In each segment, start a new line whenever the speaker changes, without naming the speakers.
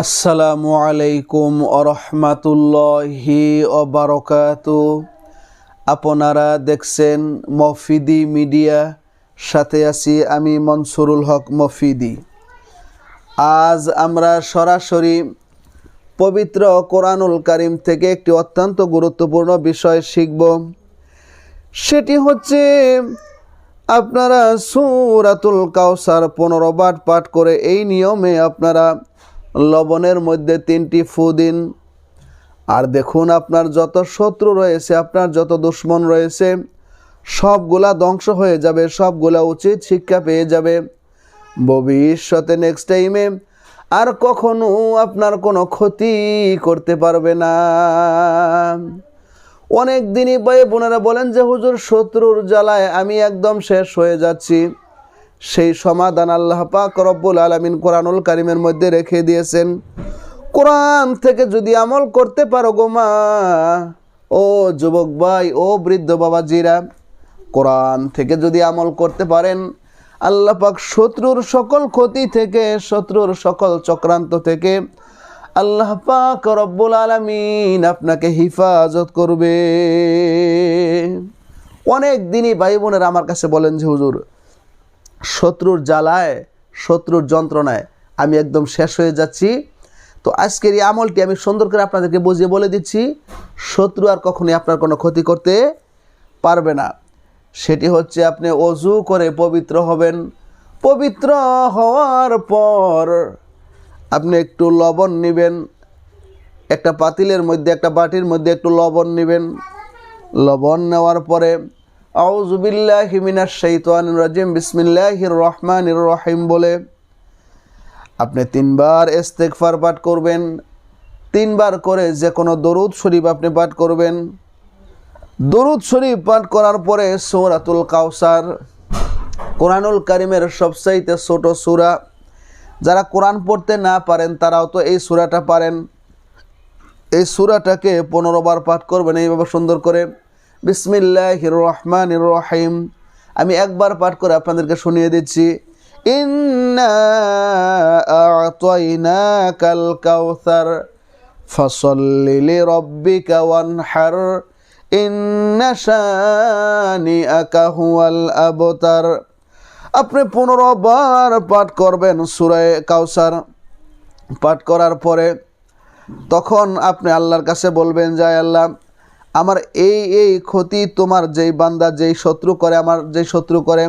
আসসালামু আলাইকুম আরহামাতুল্লাহি অবারকাত আপনারা দেখছেন মফিদি মিডিয়া, সাথে আছি আমি মনসুরুল হক মফিদি। আজ আমরা সরাসরি পবিত্র কোরআনুল কারিম থেকে একটি অত্যন্ত গুরুত্বপূর্ণ বিষয় শিখব। সেটি হচ্ছে আপনারা সুরাতুল কাউসার পনেরো বার পাঠ করে এই নিয়মে আপনারা লবণের মধ্যে তিনটি ফু দিন। আর দেখুন আপনার যত শত্রু রয়েছে, আপনার যত দুশ্মন রয়েছে, সবগুলা ধ্বংস হয়ে যাবে, সবগুলা উচিত শিক্ষা পেয়ে যাবে। ভবিষ্যতে নেক্সট টাইমে আর কখনো আপনার কোনো ক্ষতি করতে পারবে না। অনেক দিনই বয়ে বোনেরা বলেন যে, হুজুর, শত্রুর জ্বালায় আমি একদম শেষ হয়ে যাচ্ছি। সেই সমাধান আল্লাহ পাক রব্বুল আলমিন কোরআনুল কারিমের মধ্যে রেখে দিয়েছেন। কোরআন থেকে যদি আমল করতে পারো গো মা, ও যুবক ভাই, ও বৃদ্ধ বাবাজিরা, কোরআন থেকে যদি আমল করতে পারেন, আল্লাহ পাক শত্রুর সকল ক্ষতি থেকে, শত্রুর সকল চক্রান্ত থেকে আল্লাহ পাক রব্বুল আলমিন আপনাকে হিফাজত করবে। অনেক দিনই ভাই বোনেরা আমার কাছে বলেন যে, হুজুর শত্রুর জ্বালায়, শত্রুর যন্ত্রণায় আমি একদম শেষ হয়ে যাচ্ছি। তো আজকের এই আমলটি আমি সুন্দর করে আপনাদেরকে বুঝিয়ে বলে দিচ্ছি, শত্রু আর কখনোই আপনার কোনো ক্ষতি করতে পারবে না। সেটি হচ্ছে আপনি অজু করে পবিত্র হবেন। পবিত্র হওয়ার পর আপনি একটু লবণ নেবেন, একটা পাতিলের মধ্যে, একটা বাটির মধ্যে একটু লবণ নেবেন। লবণ নেওয়ার পরে আউজুবিল্লাহ হিমিনার শৈতান রাজিম। বিসমিল্লাহির রহমানির রহিম বলে আপনি তিনবার ইস্তেগফার পাঠ করবেন, তিনবার করে যে কোনো দরুদ শরীফ আপনি পাঠ করবেন। দরুদ শরীফ পাঠ করার পরে সৌরাতুল কাউসার কোরআনুল কারিমের সবচাইতে ছোট সুরা। যারা কোরআন পড়তে না পারেন, তারাও তো এই সুরাটা পারেন। এই সুরাটাকে পনেরো বার পাঠ করবেন, এইভাবে সুন্দর করে। বিসমিল্লাহ রহমান রহিম আমি একবার পাঠ করে আপনাদেরকে শুনিয়ে দিচ্ছি। কাল কাউসার ফসল্লি রব্বিকা ওয়ানহার, ইন্না শানিআকা হুয়াল আবতার। আপনি পনেরো বার পাঠ করবেন সুরায় কাউসার পাঠ করার পরে তখন আপনি আল্লাহর কাছে বলবেন, যায় আল্লাহ আমার এই এই ক্ষতি তোমার, যেই বান্দা যেই শত্রু করে, আমার যেই শত্রু করে,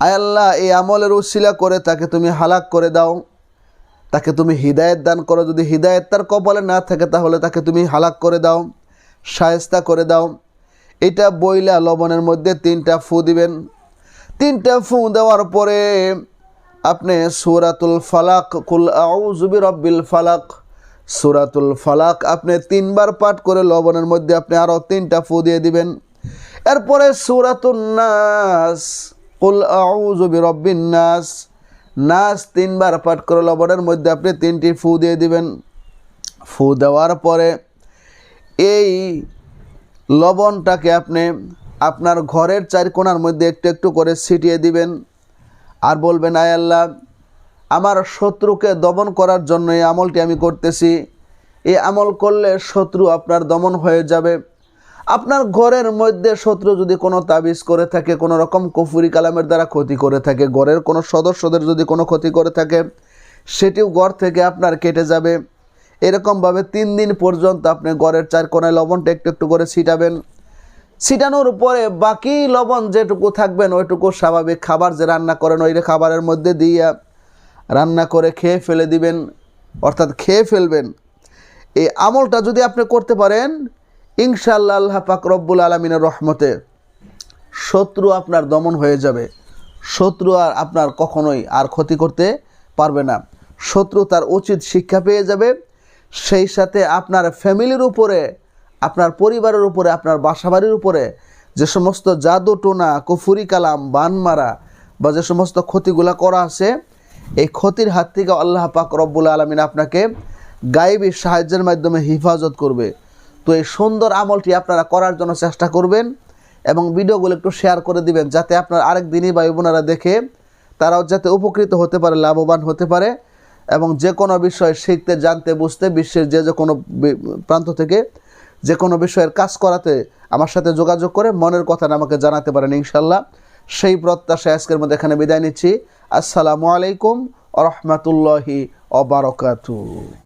আয় আল্লাহ, এই আমলের উশিলা করে তাকে তুমি হালাক করে দাও। তাকে তুমি হৃদায়ত দান করো। যদি হৃদায়ত তার কপালে না থাকে, তাহলে তাকে তুমি হালাক করে দাও, সায়স্তা করে দাও। এটা বইলা লবণের মধ্যে তিনটা ফু দিবেন। তিনটা ফু দেওয়ার পরে আপনি সুরাতুল ফালাক, কুল আউজুবি রব্বিল ফালাক সুরাতুল ফালাক, আপনি তিনবার পাঠ করে লবণের মধ্যে আপনি আরও তিনটা ফু দিয়ে দিবেন। এরপরে সুরাতুল নাস, কুল রব্বিন নাস নাস তিনবার পাঠ করে লবণের মধ্যে আপনি তিনটি ফু দিয়ে দিবেন। ফু দেওয়ার পরে এই লবণটাকে আপনি আপনার ঘরের চার কোণার মধ্যে একটু একটু করে ছিটিয়ে দিবেন। আর বলবেন, আয় আল্লাহ আমার শত্রুকে দমন করার জন্য এই আমলটি আমি করতেছি। এই আমল করলে শত্রু আপনার দমন হয়ে যাবে। আপনার ঘরের মধ্যে শত্রু যদি কোনো তাবিজ করে থাকে, কোনো রকম কফুরি কালামের দ্বারা ক্ষতি করে থাকে, ঘরের কোনো সদস্যদের যদি কোনো ক্ষতি করে থাকে, সেটিও ঘর থেকে আপনার কেটে যাবে। এরকমভাবে তিন দিন পর্যন্ত আপনি ঘরের চার কোনায় লবণটা একটু একটু করে ছিটাবেন। ছিটানোর পরে বাকি লবণ যেটুকু থাকবেন, ওইটুকু স্বাভাবিক খাবার যে রান্না করেন, ওই খাবারের মধ্যে দিয়ে রান্না করে খেয়ে ফেলে দিবেন, অর্থাৎ খেয়ে ফেলবেন। এই আমলটা যদি আপনি করতে পারেন ইনশাল্লাহ আল্লাহ পাক রব্বুল আলমিনের রহমতে শত্রু আপনার দমন হয়ে যাবে। শত্রু আর আপনার কখনোই আর ক্ষতি করতে পারবে না। শত্রু তার উচিত শিক্ষা পেয়ে যাবে, সেই সাথে আপনার ফ্যামিলির উপরে, আপনার পরিবারের উপরে, আপনার বাসাবাড়ির উপরে যে সমস্ত জাদু, টোনা, কুফুরি, কালাম বান মারা বা যে সমস্ত ক্ষতিগুলা করা আছে এই ক্ষতির হাত থেকে আল্লাহ পাক রব্বুল আলমিন আপনাকে গায়েবী সাহায্যের মাধ্যমে হেফাজত করবে। তো এই সুন্দর আমলটি আপনারা করার জন্য চেষ্টা করবেন এবং ভিডিওগুলো একটু শেয়ার করে দিবেন, যাতে আপনার আরেক দিনই বা ইবনারা দেখে তারাও যাতে উপকৃত হতে পারে, লাভবান হতে পারে এবং যে কোনো বিষয় শিখতে, জানতে, বুঝতে বিশ্বের যে যে কোনো প্রান্ত থেকে যে কোনো বিষয়ের কাজ করাতে আমার সাথে যোগাযোগ করে মনের কথা আমাকে জানাতে পারেন ইনশাল্লাহ। সেই প্রত্যাশায় আজকের মধ্যে এখানে বিদায় নিচ্ছি। আসসালামু আলাইকুম রহমতুল্লাহি অবারকাতু